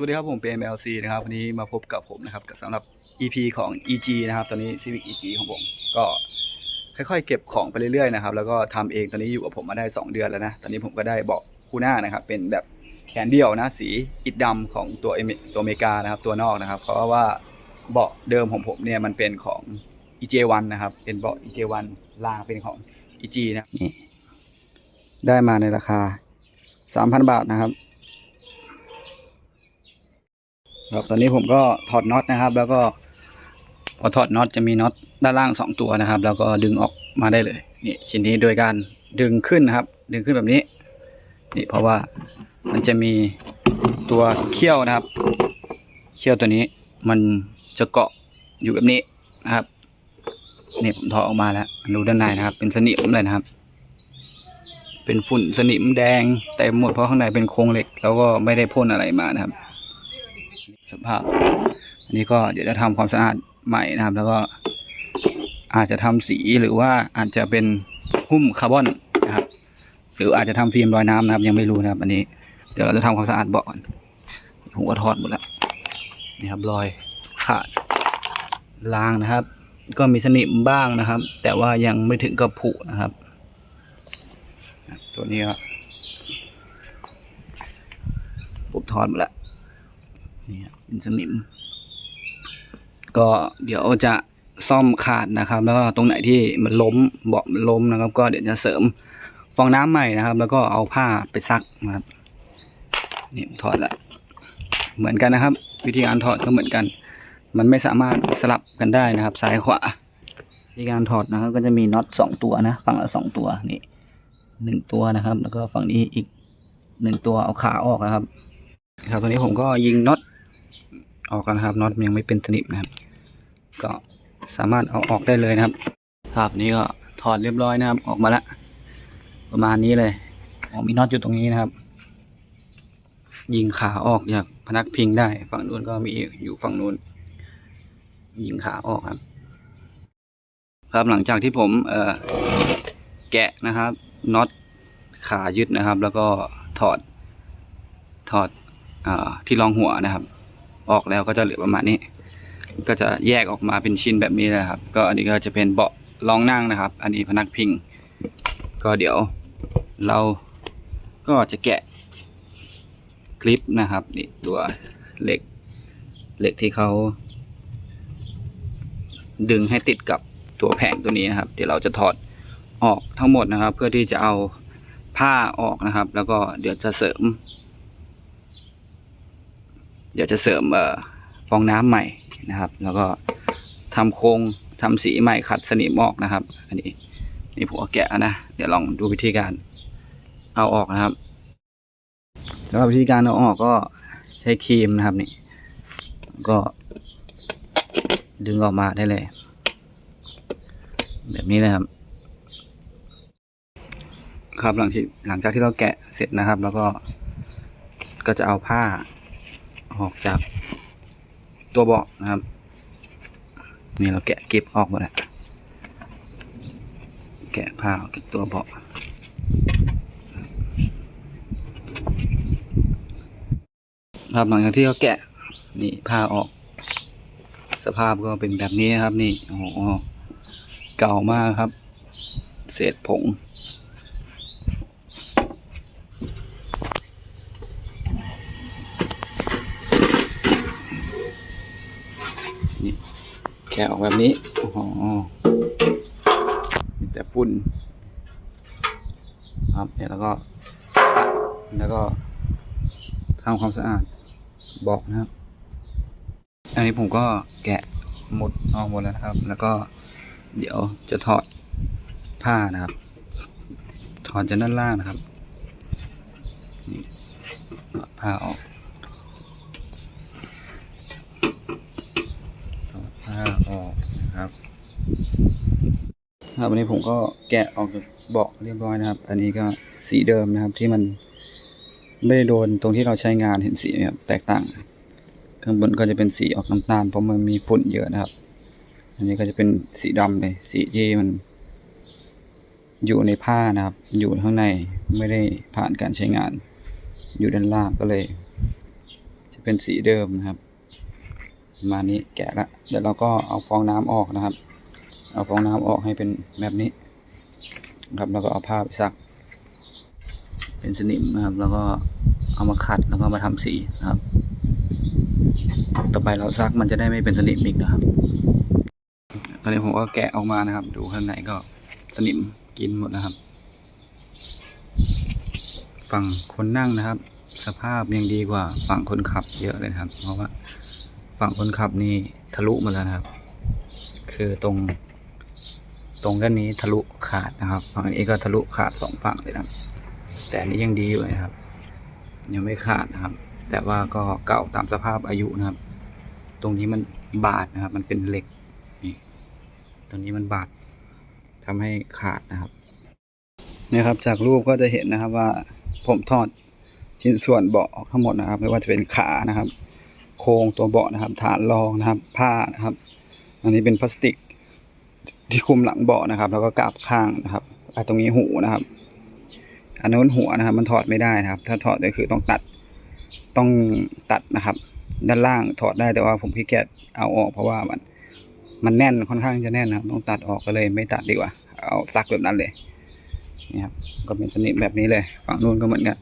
สวัสดีครับผมเป็น MLC นะครับวันนี้มาพบกับผมนะครับสำหรับ EP ของ EG นะครับตอนนี้ Civic EG ของผมก็ค่อยๆ เก็บของไปเรื่อยๆนะครับแล้วก็ทำเองตอนนี้อยู่กับผมมาได้ 2 เดือนแล้วนะตอนนี้ผมก็ได้เบาะคู่หน้านะครับเป็นแบบแขนเดี่ยวนะสีอิฐดำของตัวเอตัวอเมริกานะครับตัวนอกนะครับ เพราะว่าเบาะเดิมของผมเนี่ยมันเป็นของ EJ1 นะครับเป็นเบาะ EJ1 ลางเป็นของ EG นะนี่ได้มาในราคา 3,000 บาทนะครับ ครับตอนนี้ผมก็ถอดน็อตนะครับ แล้วก็พอถอดน็อตจะมีน็อตด้านล่างสองตัวนะครับ แล้วก็ดึงออกมาได้เลยนี่ชิ้นนี้โดยการดึงขึ้นนะครับ ดึงขึ้นแบบนี้นี่เพราะว่ามันจะมีตัวเขี้ยวนะครับ เขี้ยวตัวนี้มันจะเกาะอยู่แบบนี้นะครับนี่ผมถอดออกมาแล้วดูด้านในนะครับ เป็นสนิมเลยนะครับ เป็นฝุ่นสนิมแดงเต็มหมดเพราะข้างในเป็นโครงเหล็ก แล้วก็ไม่ได้พ่นอะไรมานะครับ สภาพ อันนี้ก็เดี๋ยวจะทำความสะอาดใหม่นะครับ แล้วก็อาจจะทำสีหรือว่าอาจจะเป็นหุ้มคาร์บอนนะครับ หรืออาจจะทำฟิล์มรอยน้ำนะครับ ยังไม่รู้นะครับ อันนี้เดี๋ยวเราจะทำความสะอาดเบาะก่อนผมก็ถอดหมดแล้วนี่ครับรอยขาดลางนะครับ ก็มีสนิมบ้างนะครับ แต่ว่ายังไม่ถึงกับผุนะครับ ตัวนี้ก็ผมถอดหมดแล้ว นี่เป็นสนิม ก็เดี๋ยวจะซ่อมขาดนะครับ แล้วก็ตรงไหนที่มันล้มเบาะมันล้มนะครับ ก็เดี๋ยวจะเสริมฟองน้ำใหม่นะครับ แล้วก็เอาผ้าไปซักนะครับนี่ถอดละเหมือนกันนะครับ วิธีการถอดก็เหมือนกัน มันไม่สามารถสลับกันได้นะครับ ซ้ายขวาวิธีการถอดนะครับ ก็จะมีน็อตสองตัวนะฝั่งละสองตัวนี่หนึ่งตัวนะครับ แล้วก็ฝั่งนี้อีกหนึ่งตัวเอาขาออกนะครับครับตอนนี้ผมก็ยิงน็อต ออกนะครับน็อตยังไม่เป็นสนิมนะครับ ก็สามารถเอาออกได้เลยนะครับครับนี่ก็ถอดเรียบร้อยนะครับ ออกมาล้วประมาณนี้เลยออมีน็อตอยู่ตรงนี้นะครับ ยิงขาออกจากพนักพิงได้ ฝั่งนู้นก็มีอยู่ฝั่งนู้น ยิงขาออกครับ ครับหลังจากที่ผมเออแกะนะครับน็อตขายึดนะครับ แล้วก็ถอดถอดอที่รองหัวนะครับ ออกแล้วก็จะเหลือประมาณนี้ ก็จะแยกออกมาเป็นชิ้นแบบนี้นะครับ ก็อันนี้ก็จะเป็นเบาะรองนั่งนะครับ อันนี้พนักพิง ก็เดี๋ยวเราก็จะแกะคลิปนะครับนี่ตัวเหล็กเหล็กที่เขาดึงให้ติดกับตัวแผงตัวนี้นะครับ เดี๋ยวเราจะถอดออกทั้งหมดนะครับ เพื่อที่จะเอาผ้าออกนะครับ แล้วก็เดี๋ยวจะเสริม ดี๋ยวจะเสริมเอ่อฟองน้ำใหม่นะครับ แล้วก็ทำโครงทำสีใหม่ขัดสนิมออกนะครับ อันนี้นี่ผมแกะนะเดี๋ยวลองดูวิธีการเอาออกนะครับสำหรับวิธีการเอาออกก็ใช้ครีมนะครับนี่ก็ดึงออกมาได้เลย แบบนี้เลยครับ ครับหลังที่หลังจากที่เราแกะเสร็จนะครับ แล้วก็ก็จะเอาผ้า ออกจากตัวเบาะนะครับ นี่เราแกะเก็บออกหมดแล้วแกะผ้าออกจากตัวเบาะครับหลังจากที่เราแกะนี่ผ้าออก สภาพก็เป็นแบบนี้ครับ นี่โอ้โหเก่ามากครับ เศษผง นี่แกะออกแบบนี้โอ้โหมีแต่ฝุ่นครับเนี่ยแล้วก็แล้วก็ทำความสะอาดบอกนะครับ อันนี้ผมก็แกะหมดออกหมดแล้วนะครับ แล้วก็เดี๋ยวจะถอดผ้านะครับ ถอดจากด้านล่างนะครับนี่ถอดผ้าออก ถอดผ้าออกนะครับ ครับวันนี้ผมก็แกะออกจากเบาะเรียบร้อยนะครับ อันนี้ก็สีเดิมนะครับที่มันไม่ได้โดนตรงที่เราใช้งานเห็นสีครับแตกต่าง ข้างบนก็จะเป็นสีออกน้ำตาลเพราะมันมีฝุ่นเยอะนะครับ อันนี้ก็จะเป็นสีดำเลยสีที่มันอยู่ในผ้านะครับ อยู่ข้างในไม่ได้ผ่านการใช้งาน อยู่ด้านล่างก็เลย จะเป็นสีเดิมนะครับ มานี้แกะละเดี๋ยวเราก็เอาฟองน้ำออกนะครับ เอาฟองน้ำออกให้เป็นแบบนี้ครับแล้วก็เอาผ้าไปซัก เป็นสนิมนะครับ แล้วก็เอามาขัดแล้วก็มาทำสีนะครับ ต่อไปเราซักมันจะได้ไม่เป็นสนิมอีกนะครับตอนนี้ผมก็แกะออกมานะครับ ดูข้างในก็สนิมกินหมดนะครับ ฝั่งคนนั่งนะครับ สภาพยังดีกว่าฝั่งคนขับเยอะเลยครับ เพราะว่าฝั่งคนขับนี่ทะลุหมาแล้วนะครับ คือตรง ตรงด้านนี้ทะลุขาดนะครับฝั่งนี้ก็ทะลุขาดสองฝั่งเลยนะแต่อันนี้ยังดีอยู่นะครับ ยังไม่ขาดนะครับ แต่ว่าก็เก่าตามสภาพอายุนะครับ ตรงนี้มันบาดนะครับ มันเป็นเหล็กนี่ตรงนี้มันบาดทำให้ขาดนะครับนี่ครับ จากรูปก็จะเห็นนะครับว่าผมทอดชิ้นส่วนเบาะออกทั้งหมดนะครับ ไม่ว่าจะเป็นขานะครับ โครงตัวเบาะนะครับ ฐานรองนะครับ ผ้านะครับ อันนี้เป็นพลาสติก ที่คุมหลังเบาะนะครับ แล้วก็กาบข้างนะครับอตรงนี้หูนะครับ อันนู้นหัวนะครับ มันถอดไม่ได้นะครับ ถ้าถอดก็คือต้องตัดต้องตัดนะครับ ด้านล่างถอดได้แต่ว่าผมขี้เกียจเอาออกเพราะว่ามันมันแน่นค่อนข้างจะแน่นนะครับ ต้องตัดออกก็เลยไม่ตัดดีกว่า เอาซักแบบนั้นเลยนี่ครับก็เป็นสนิมแบบนี้เลยฝั่งนู้นก็เหมือนกัน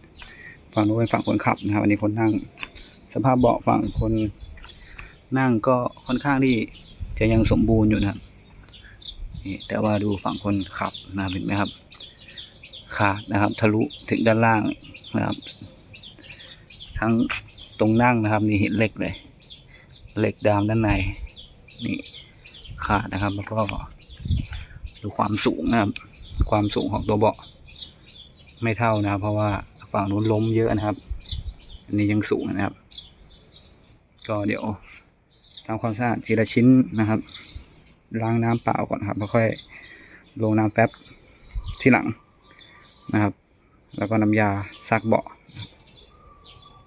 ฝั่งนู้นเป็นฝั่งคนขับนะครับ อันนี้คนนั่ง สภาพเบาะฝั่งคนนั่งก็ค่อนข้างที่จะยังสมบูรณ์อยู่นะครับ นี่แต่ว่าดูฝั่งคนขับนะเห็นไหมครับ ขาดนะครับ ทะลุถึงด้านล่างนะครับ ทั้งตรงนั่งนะครับ นี่เห็นเหล็กเลยเหล็กดามด้านใน นี่ขาดนะครับ แล้วก็ดูความสูงนะครับ ความสูงของตัวเบาะไม่เท่านะครับ เพราะว่าฝั่งนู้นล้มเยอะนะครับ อันนี้ยังสูงนะครับ ก็เดี๋ยวทำความสะอาดทีละชิ้นนะครับ ล้างน้ำเปล่าก่อนครับแล้วค่อยลงน้ำแฟบที่หลังนะครับ แล้วก็น้ำยาซักเบาะ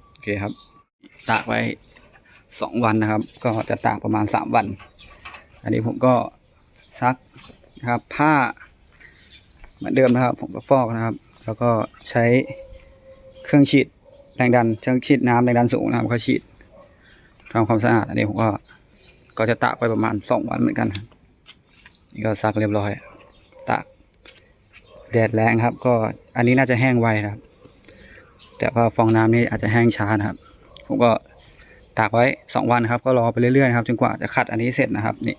โอเคครับ ตากไว้สองวันนะครับ ก็จะตากประมาณสามวัน อันนี้ผมก็ซักนะครับผ้าเหมือนเดิมนะครับ ผมก็ฟอกนะครับ แล้วก็ใช้เครื่องฉีดแรงดันเครื่องฉีดน้ำแรงดันสูงนะครับเขาฉีดทำความสะอาดอันนี้ผมก็ ก็จะตากไว้ประมาณสองวันเหมือนกันนี่ก็ซักเรียบร้อยตากแดดแรงครับ ก็อันนี้น่าจะแห้งไวนะครับ แต่ว่าฟองน้ำนี่อาจจะแห้งช้านะครับ ผมก็ตากไว้สองวันครับ ก็รอไปเรื่อยๆครับจนกว่าจะขัดอันนี้เสร็จนะครับนี่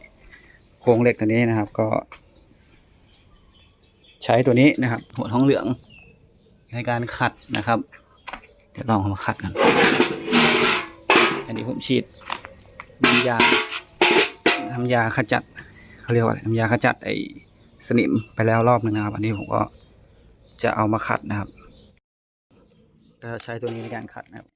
โครงเหล็กตัวนี้นะครับ ก็ ใช้ตัวนี้นะครับ หัวท้องเหลือง ในการขัดนะครับ เดี๋ยวลองมาขัดกันอันนี้ผมฉีดน้ำยา น้ำยาขจัดเขาเรียกว่าอะไรน้ำยาขจัดไอสนิมไปแล้วรอบหนึงนะครับ อันนี้ผมก็จะเอามาขัดนะครับ ก็ใช้ตัวนี้ในการขัดนะครับ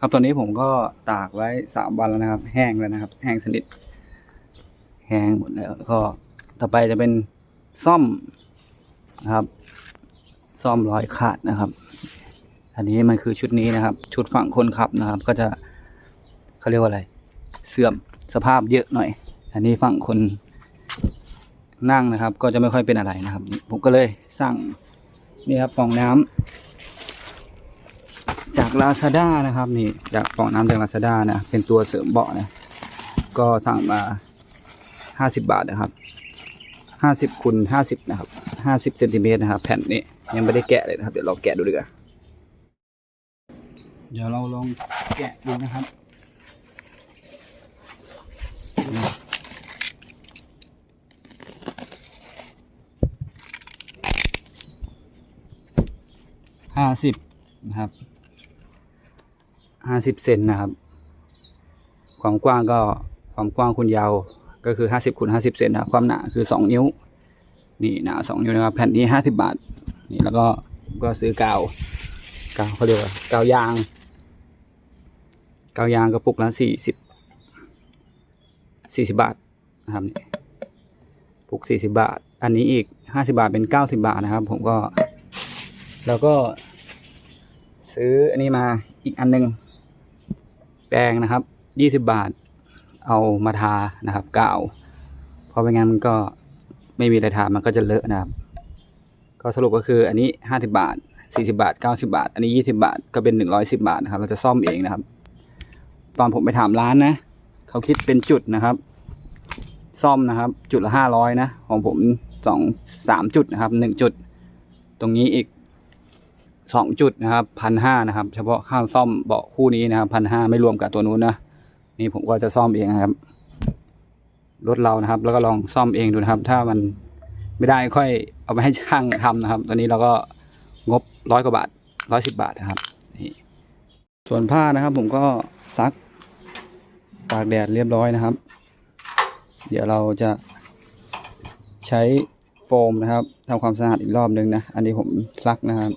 ครับตอนนี้ผมก็ตากไว้สามวันแล้วนะครับ แห้งแล้วนะครับ แห้งสนิท แห้งหมดแล้วแล้วก็ต่อไปจะเป็นซ่อมนะครับ ซ่อมรอยขาดนะครับ อันนี้มันคือชุดนี้นะครับ ชุดฝั่งคนขับนะครับ ก็จะเขาเรียกว่าอะไร เสื่อมสภาพเยอะหน่อย อันนี้ฝั่งคนนั่งนะครับ ก็จะไม่ค่อยเป็นอะไรนะครับ ผมก็เลยสั่งนี่ครับฟองน้ำจากลาซาด้านะครับนี่จากฟองน้ำจากลาซาด้านะเป็นตัวเสริมเบาะนะก็สั่งมาห้าสิบบาทนะครับห้าสิบคูณห้าสิบนะครับห้าสิบเซนติเมตรนะครับ แผ่นนี้ยังไม่ได้แกะเลยนะครับ เดี๋ยวเราแกะดูดีกว่า เดี๋ยวเราลองแกะดูนะครับห้าสิบนะครับห้าสิบเซนนะครับ ความกว้างก็ความกว้างคูณยาวก็คือห้าสิบคูณห้าสิบเซนนะคความหนาคือสองนิ้ว นี่หนาสองนิ้วนะครับ แผ่นนี้ห้าสิบาท นี่แล้วก็ก็ซื้อกาว กาวเขาเรียกว่ากาวยางกาวยางกระปุกละสี่สิบสี่สิบาทนะครับนี่ปุกสี่สิบาท อันนี้อีกห้าสิบาทเป็นเก้าสิบาทนะครับ ผมก็ แล้วก็ ซื้ออันนี้มาอีกอันหนึ่งแปรงนะครับยี่สิบาท เอามาทานะครับกาวเพราะไม่งั้นมันก็ไม่มีอะไรทามันก็จะเลอะนะครับ ก็สรุปก็คืออันนี้ห้าสิบาท 40 บาท 90 บาท อันนี้ 20 บาท ก็เป็น 110 บาทนะครับ เราจะซ่อมเองนะครับ ตอนผมไปถามร้านนะ เขาคิดเป็นจุดนะครับ ซ่อมนะครับ จุดละ 500 นะ ของผมสองสามจุดนะครับหนึ่งจุด ตรงนี้อีกสองจุดนะครับพันห้านะครับ เฉพาะค่าซ่อมเบาะคู่นี้นะครับพันห้าไม่รวมกับตัวนู้นนะ นี่ผมก็จะซ่อมเองนะครับ รถเรานะครับ แล้วก็ลองซ่อมเองดูนะครับ ถ้ามันไม่ได้ค่อยเอาไปให้ช่างทำนะครับ ตอนนี้เราก็ งบร้อยกว่าบาทร้อยสิบาทนะครับนี่ส่วนผ้านะครับ ผมก็ซักตากแดดเรียบร้อยนะครับ เดี๋ยวเราจะใช้โฟมนะครับทำความสะอาดอีกรอบนึงนะ อันนี้ผมซักนะครับ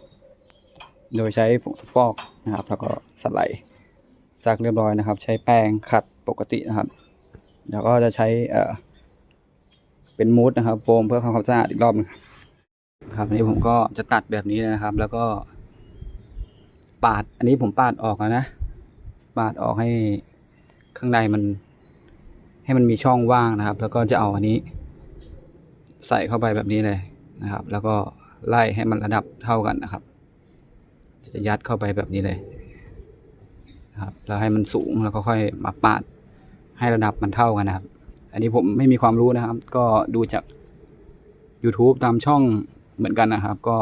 โดยใช้ผงซักฟอกนะครับ แล้วก็สไลด์ซักเรียบร้อยนะครับ ใช้แป้งขัดปกตินะครับเดี๋ยวก็จะใช้เอ่อเป็นมูสนะครับ โฟมเพื่อทำความสะอาดอีกรอบนึงครับ อันนี้ผมก็จะตัดแบบนี้นะครับ แล้วก็ปาด อันนี้ผมปาดออกแล้วนะ ปาดออกให้ข้างในมัน ให้มันมีช่องว่างนะครับ แล้วก็จะเอาอันนี้ ใส่เข้าไปแบบนี้เลยนะครับ แล้วก็ไล่ให้มันระดับเท่ากันนะครับ จะยัดเข้าไปแบบนี้เลยนะครับ แล้วให้มันสูงแล้วก็ค่อยมาปาดให้ระดับมันเท่ากันนะครับ อันนี้ผมไม่มีความรู้นะครับ ก็ดูจาก YouTube ตามช่อง เหมือนกันนะครับ ก็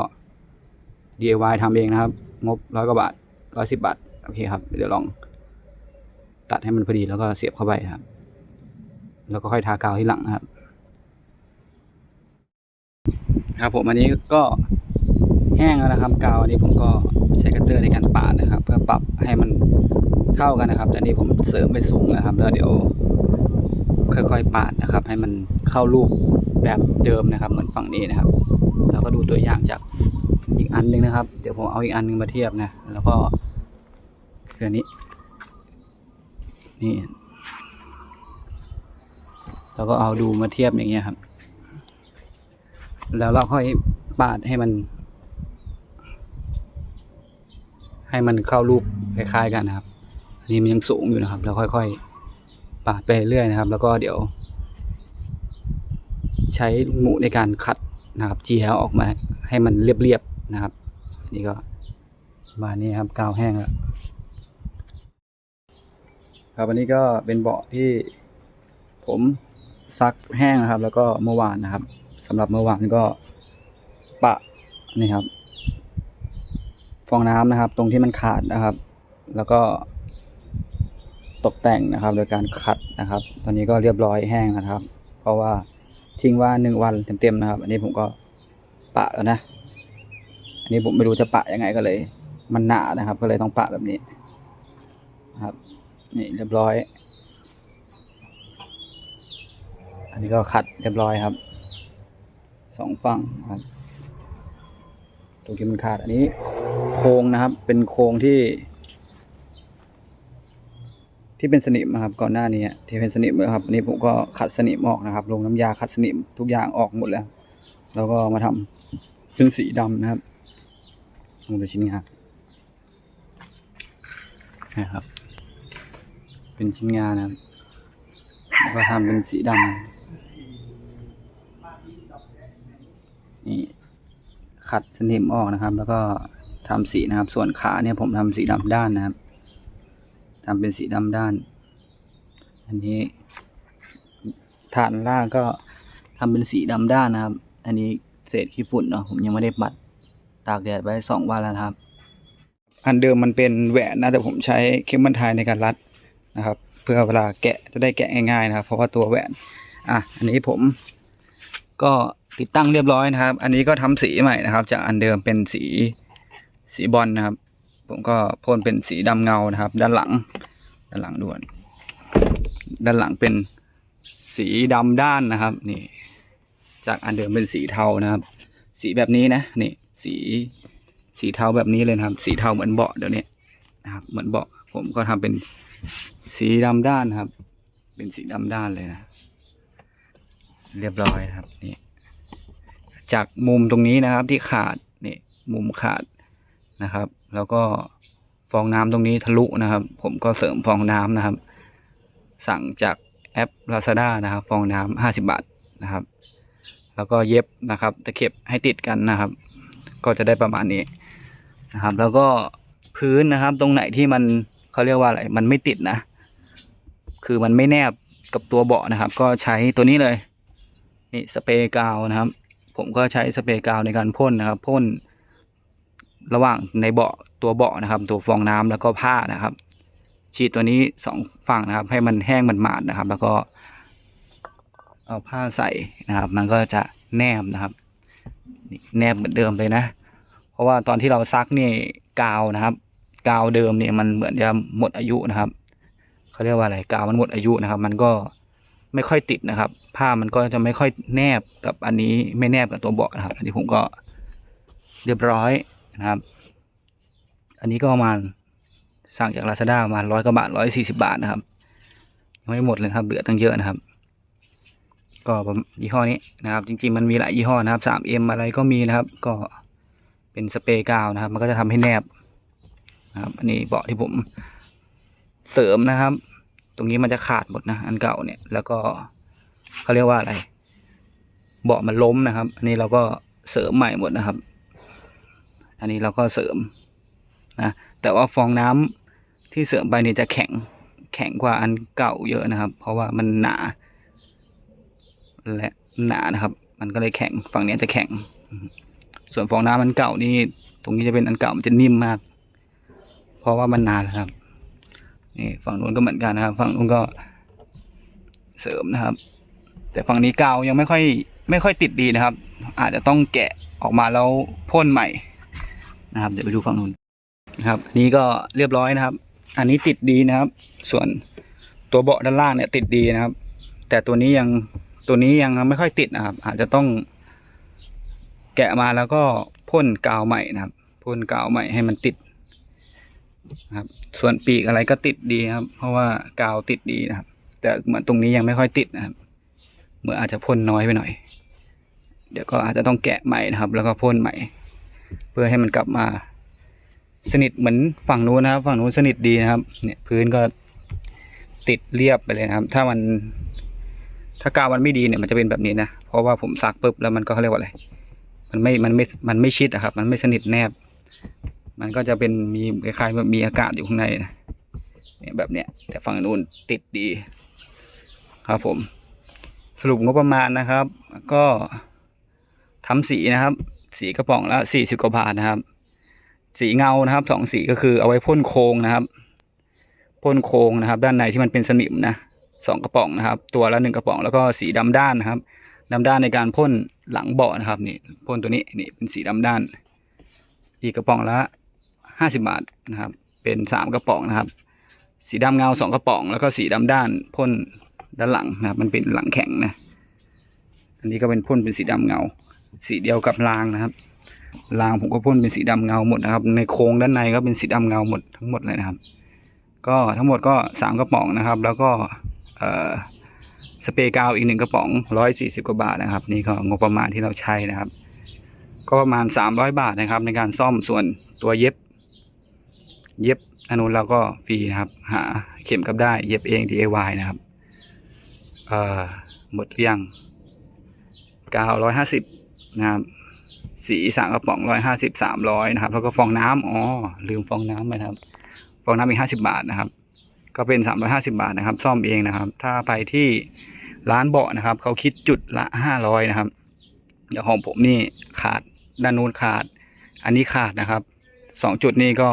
DIY ทำเองนะครับ งบร้อยกว่าบาทร้อยสิบาท โอเคครับ เดี๋ยวลอง ตัดให้มันพอดีแล้วก็เสียบเข้าไปครับ แล้วก็ค่อยทากาวที่หลังนะครับ ครับผมอันนี้ก็แห้งแล้วนะครับ กาวอันนี้ผมก็ใช้คัตเตอร์ในการปาดนะครับ เพื่อปรับให้มันเท่ากันนะครับแต่นี่ผมเสริมไปสูงนะครับ แล้วเดี๋ยว ค่อยๆปาดนะครับ ให้มันเข้ารูปแบบเดิมนะครับ เหมือนฝั่งนี้นะครับ แล้วก็ดูตัวอย่างจากอีกอันหนึงนะครับ เดี๋ยวผมเอาอีกอันหนึงมาเทียบนะ แล้วก็คืออันนี้ นี่แล้วก็เอาดูมาเทียบอย่างเงี้ยครับ แล้วเราค่อยปาดให้มัน ให้มันเข้ารูปคล้ายๆกันนะครับ อันนี้มันยังสูงอยู่นะครับแล้วค่อยๆปาดไปเรื่อยนะครับ แล้วก็เดี๋ยว ใช้หมูในการขัด นะครับจีแล้วออกมาให้มันเรียบๆนะครับนนี้ก็ประมาณนี้ครับกาวแห้งแล้วครับอันนี้ก็เป็นเบาะที่ผมซักแห้งนะครับ แล้วก็เมื่อวานนะครับสำหรับเมื่อวานก็ปะนี่ครับ ฟองน้ำนะครับ ตรงที่มันขาดนะครับ แล้วก็ตกแต่งนะครับ โดยการขัดนะครับ ตอนนี้ก็เรียบร้อยแห้งนะครับ เพราะว่า ทิ้งว่าหนึ่งวันเต็มๆนะครับ อันนี้ผมก็ปะแล้วนะ อันนี้ผมไม่รู้จะปะยังไงก็เลย มันหนานะครับ ก็เลยต้องปะแบบนี้นะครับ นี่เรียบร้อย อันนี้ก็ขัดเรียบร้อยครับสองฝั่งครับตรงที่มันขาดอันนี้โครงนะครับ เป็นโครงที่ ที่เป็นสนิมนะครับก่อนหน้านี้ที่เป็นสนิมนะครับอันนี้ผมก็ขัดสนิมออกนะครับ ลงน้ำยาขัดสนิมทุกอย่างออกหมดแล้ว แล้วก็มาทำเป็นสีดำนะครับลงไปชิ้นงานนะครับ เป็นชิ้นงานนะครับแล้วก็ทำเป็นสีดำนี่ขัดสนิมออกนะครับ แล้วก็ทำสีนะครับ ส่วนขาเนี่ยผมทำสีดำด้านนะครับ ทำเป็นสีดำด้าน อันนี้ฐานล่างก็ทำเป็นสีดำด้านนะครับ อันนี้เศษขี้ฝุ่นเนาะผมยังไม่ได้ปัดตากแดดไว้สองวันแล้วครับ อันเดิมมันเป็นแหวนนะแต่ผมใช้เคมบันไทยในการรัดนะครับ เพื่อเวลาแกะจะได้แกะง่ายๆนะครับ เพราะว่าตัวแหวนอะอันนี้ผมก็ติดตั้งเรียบร้อยนะครับ อันนี้ก็ทำสีใหม่นะครับ จากอันเดิมเป็นสีสีบอลนะครับ ผมก็พ่นเป็นสีดำเงานะครับ ด้านหลัง ด้านหลังด่วน ด้านหลังเป็นสีดำด้านนะครับ นี่ จากอันเดิมเป็นสีเทานะครับ สีแบบนี้นะนี่สีสีเทาแบบนี้เลยนะครับ สีเทาเหมือนเบาะเดี๋ยวนี้นะครับ เหมือนเบาะผมก็ทำเป็นสีดำด้านครับ เป็นสีดำด้านเลยนะ เรียบร้อยครับนี่จากมุมตรงนี้นะครับที่ขาดนี่มุมขาดนะครับ แล้วก็ฟองน้ำตรงนี้ทะลุนะครับ ผมก็เสริมฟองน้ำนะครับ สั่งจากแอป Lazada นะครับ ฟองน้ำห้าสิบาทนะครับ แล้วก็เย็บนะครับตะเข็บให้ติดกันนะครับ ก็จะได้ประมาณนี้นะครับ แล้วก็พื้นนะครับตรงไหนที่มันเขาเรียกว่าอะไรมันไม่ติดนะ คือมันไม่แนบกับตัวเบาะนะครับ ก็ใช้ตัวนี้เลยนี่สเปรย์กาวนะครับ ผมก็ใช้สเปรย์กาวในการพ่นนะครับพ่น ระหว่างในเบาะตัวเบาะนะครับ ตัวฟองน้ำแล้วก็ผ้านะครับ ฉีดตัวนี้สองฝั่งนะครับ ให้มันแห้งมันหมาดนะครับ แล้วก็ เอาผ้าใส่นะครับ มันก็จะแนบนะครับแนบเหมือนเดิมเลยนะ เพราะว่าตอนที่เราซักนี่กาวนะครับ กาวเดิมเนี่ยมันเหมือนจะหมดอายุนะครับเขาเรียกว่าอะไรกาวมันหมดอายุนะครับ มันก็ไม่ค่อยติดนะครับ ผ้ามันก็จะไม่ค่อยแนบกับอันนี้ไม่แนบกับตัวเบาะนะครับ อันนี้ผมก็เรียบร้อย นะครับ อันนี้ก็ประมาณสั่งจากลาซาด้ามาร้อยกว่าบาทร้อยสี่สิบาทนะครับยังไม่หมดเลยครับเหลือตั้งเยอะนะครับ ก็ประมยี่ห้อนี้นะครับ จริง ๆ มันมีหลายยี่ห้อนะครับ 3M อะไรก็มีนะครับ ก็เป็นสเปรย์กาวนะครับ มันก็จะทำให้แนบนะครับ อันนี้เบาะที่ผมเสริมนะครับ ตรงนี้มันจะขาดหมดนะอันเก่าเนี่ย แล้วก็เขาเรียกว่าอะไร เบาะมันล้มนะครับ อันนี้เราก็เสริมใหม่หมดนะครับ อันนี้เราก็เสริมนะแต่ว่าฟองน้ำที่เสริมไปเนี่ยจะแข็งแข็งกว่าอันเก่าเยอะนะครับ เพราะว่ามันหนา และหนานะครับ มันก็เลยแข็งฝั่งนี้จะแข็ง ส่วนฟองน้ำมันเก่านี่ตรงนี้จะเป็นอันเก่ามันจะนิ่มมาก เพราะว่ามันนานครับนี่ฝั่งนู้นก็เหมือนกันนะครับ ฝั่งนู้นก็เสริมนะครับ แต่ฝั่งนี้กาวยังไม่ค่อยไม่ค่อยติดดีนะครับ อาจจะต้องแกะออกมาแล้วพ่นใหม่ นะครับ เดี๋ยวไปดูฝั่งนู้นนะครับ นี้ก็เรียบร้อยนะครับ อันนี้ติดดีนะครับ ส่วนตัวเบาะด้านล่างเนี่ยติดดีนะครับ แต่ตัวนี้ยังตัวนี้ยังไม่ค่อยติดนะครับ อาจจะต้องแกะมาแล้วก็พ่นกาวใหม่นะครับพ่นกาวใหม่ให้มันติดนะครับ ส่วนปีกอะไรก็ติดดีครับ เพราะว่ากาวติดดีนะครับ แต่เหมือนตรงนี้ยังไม่ค่อยติดนะครับ เหมื่อนอาจจะพ่นน้อยไปหน่อย เดี๋ยวก็อาจจะต้องแกะใหม่นะครับ แล้วก็พ่นใหม่ เพื่อให้มันกลับมา สนิทเหมือนฝั่งนู้นนะครับ ฝั่งนู้นสนิทดีนะครับ เนี่ยพื้นก็ติดเรียบไปเลยนะครับ ถ้ามันถ้ากาวมันไม่ดีเนี่ยมันจะเป็นแบบนี้นะเพราะว่าผมซักปุ๊บแล้วมันก็เขาเรียกว่าอะไรมันไม่มันไม่มันไม่ชิดอะครับ มันไม่สนิทแนบ มันก็จะเป็นมีคล้ายๆแบบมีอากาศอยู่ข้างในนะเนี่ยแบบเนี้ยแต่ฝั่งนู้นติดดี ครับผม สรุปงบประมาณนะครับ ก็ทำสีนะครับ สีกระป๋องละสี่สิบกว่าบาทนะครับ สีเงานะครับสองสีก็คือเอาไว้พ่นโครงนะครับพ่นโครงนะครับ ด้านในที่มันเป็นสนิมนะสองกระป๋องนะครับ ตัวละหนึ่งกระป๋องแล้วก็สีดำด้านนะครับดำด้านในการพ่นหลังเบาะนะครับนี่พ่นตัวนี้นี่เป็นสีดำด้าน อีกกระป๋องละห้าสิบาทนะครับ เป็นสามกระป๋องนะครับ สีดำเงาสองกระป๋อง แล้วก็สีดำด้านพ่นด้านหลังนะครับ มันเป็นหลังแข็งนะอันนี้ก็เป็นพ่นเป็นสีดำเงา สีเดียวกับรางนะครับรางผมก็พ่นเป็นสีดำเงาหมดนะครับ ในโครงด้านในก็เป็นสีดำเงาหมดทั้งหมดเลยนะครับ ก็ทั้งหมดก็สามกระป๋องนะครับ แล้วก็สเปรย์กาวอีกหนึ่งกระป๋องร้อยสี่สิบกว่าบาทนะครับ นี่ก็งบประมาณที่เราใช้นะครับ ก็ประมาณสามร้อยบาทนะครับ ในการซ่อมส่วนตัวเย็บ เย็บอันนู้นเราก็ฟรีนะครับ หาเข็มกับได้เย็บเอง DIY นะครับเอ่อหมดหรือยังกาวร้อยห้าสิบ นะครับ สีสามกระป๋องร้อยห้าสิบสามร้อยนะครับ แล้วก็ฟองน้ำอ๋อลืมฟองน้ำไปครับ ฟองน้ำอีกห้าสิบาทนะครับ ก็เป็นสามร้อยห้าสิบาทนะครับ ซ่อมเองนะครับ ถ้าไปที่ร้านเบาะนะครับเขาคิดจุดละห้าร้อยนะครับเดี๋ยวของผมนี่ขาดด้านนู้นขาด อันนี้ขาดนะครับสองจุดนี้ก็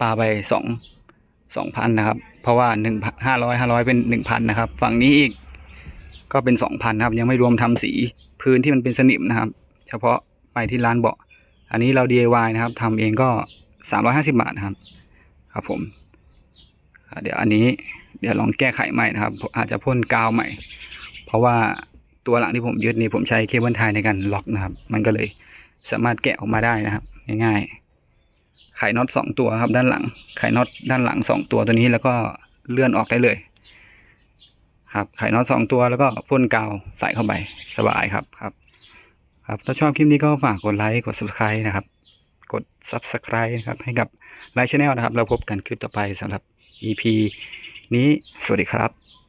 ปาไปสองสองพันนะครับ เพราะว่าหนึ่งห้าร้อยห้าร้อยเป็นหนึ่งพันนะครับ ฝั่งนี้อีก ก็เป็นสองพันครับ ยังไม่รวมทำสีพื้นที่มันเป็นสนิมนะครับ เฉพาะไปที่ร้านเบาะ อันนี้เรา DIY นะครับทำเองก็สามร้อยห้าสิบาทครับ ครับผม เดี๋ยวอันนี้เดี๋ยวลองแก้ไขใหม่นะครับ อาจจะพ่นกาวใหม่ เพราะว่าตัวหลังที่ผมยึดนี่ผมใช้เคเบิลไทยในการล็อกนะครับ มันก็เลยสามารถแกะออกมาได้นะครับ ง่ายๆ ไขน็อตสองตัวครับด้านหลัง ไขน็อตด้านหลังสองตัวตัวนี้แล้วก็เลื่อนออกได้เลย ครับไข่น็อตสองตัวแล้วก็พ่นกาวใส่เข้าไปสบายครับครับ ครับ ถ้าชอบคลิปนี้ก็ฝากกดไลค์กด subscribe นะครับ กด subscribe นะครับ ให้กับไลค์ช n แนลนะครับ เราพบกันคลิปต่อไปสำหรับ EP นี้สวัสดีครับ